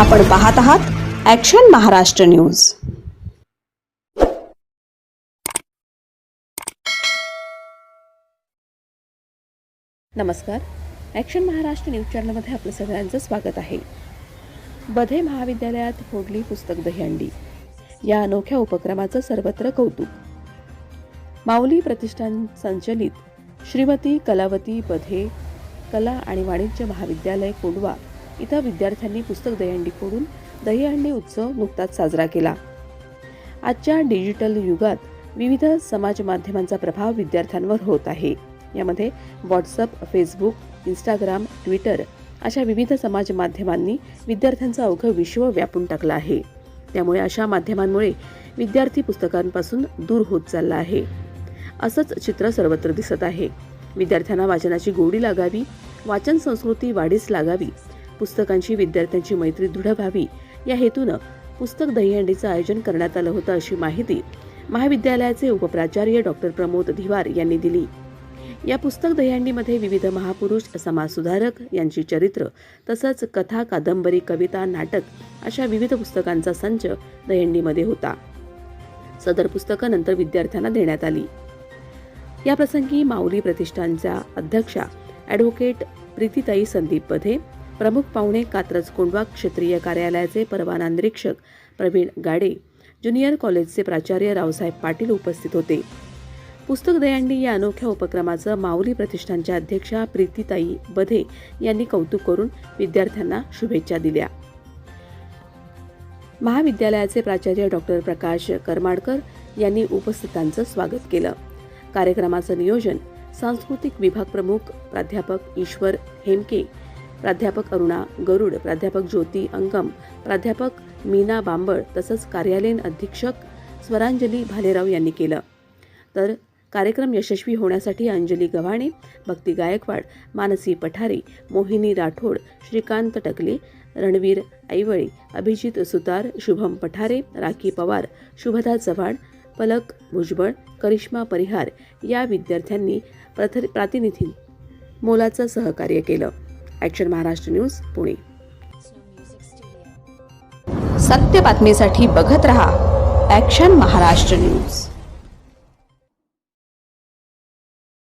आपण पाहत आहात ॲक्शन महाराष्ट्र न्यूज नमस्कार. ॲक्शन महाराष्ट्र न्यूज चॅनलमध्ये आपलं सगळ्यांचं स्वागत आहे. बधे महाविद्यालयात फोडली पुस्तक दहीहंडी. या अनोख्या उपक्रमाचं सर्वत्र कौतुक. माऊली प्रतिष्ठान संचलित श्रीमती कलावती बधे कला आणि वाणिज्य महाविद्यालय कोंडवा इथं विद्यार्थ्यांनी पुस्तक दहीहंडी फोडून दहीहंडी उत्सव नुकताच साजरा केला. आजच्या डिजिटल युगात विविध समाज माध्यमांचा प्रभाव विद्यार्थ्यांवर होत आहे. यामध्ये व्हॉट्सअप फेसबुक इंस्टाग्राम ट्विटर अशा विविध समाज माध्यमांनी विद्यार्थ्यांचं अवघं विश्व व्यापून टाकलं आहे. त्यामुळे अशा माध्यमांमुळे विद्यार्थी पुस्तकांपासून दूर होत चालला आहे. असंच चित्र सर्वत्र दिसत आहे. विद्यार्थ्यांना वाचनाची गोडी लागावी वाचन संस्कृती वाढीस लागावी पुस्तकांची विद्यार्थ्यांची मैत्री दृढ व्हावी. या हेतूनं पुस्तक दहीहंडीचं आयोजन करण्यात आलं होतं अशी माहिती महाविद्यालयाचे उपप्राचार्य डॉक्टर प्रमोद धिवार यांनी दिली. या पुस्तक दहीहंडीमध्ये विविध महापुरुष समाजसुधारक यांची चरित्र तसंच कथा कादंबरी कविता नाटक अशा विविध पुस्तकांचा संच दहीहंडीमध्ये होता. सदर पुस्तकं नंतर विद्यार्थ्यांना देण्यात आली. या प्रसंगी माऊली प्रतिष्ठानच्या अध्यक्षा ॲडव्होकेट प्रीतीताई संदीप बधे प्रमुख पाहुणे कात्रज कोंडवा क्षेत्रीय कार्यालयाचे परवाना निरीक्षक प्रवीण गाडे ज्युनियर कॉलेजचे प्राचार्य रावसाहेब पाटील उपस्थित होते. पुस्तक दयांडी या अनोख्या उपक्रमाचं माऊली प्रतिष्ठानच्या अध्यक्षा प्रीतीताई बधे यांनी कौतुक करून विद्यार्थ्यांना शुभेच्छा दिल्या. महाविद्यालयाचे प्राचार्य डॉक्टर प्रकाश करमाडकर यांनी उपस्थितांचं स्वागत केलं. कार्यक्रमाचं नियोजन सांस्कृतिक विभाग प्रमुख प्राध्यापक ईश्वर हेमके प्राध्यापक अरुणा गरुड प्राध्यापक ज्योती अंगम प्राध्यापक मीना बांबळ तसंच कार्यालयीन अधीक्षक स्वरांजली भालेराव यांनी केलं. तर कार्यक्रम यशस्वी होण्यासाठी अंजली गव्हाणे भक्ती गायकवाड मानसी पठारे मोहिनी राठोड श्रीकांत टकले रणवीर ऐवळी अभिजित सुतार शुभम पठारे राखी पवार शुभदा चव्हाण पलक भुजबळ करिश्मा परिहार या विद्यार्थ्यांनी प्रथ प्रातिनिधी मोलाचं सहकार्य केलं. Action Maharashtra news Pune. सत्य बातमीसाठी बघत रहा ॲक्शन महाराष्ट्र न्यूज.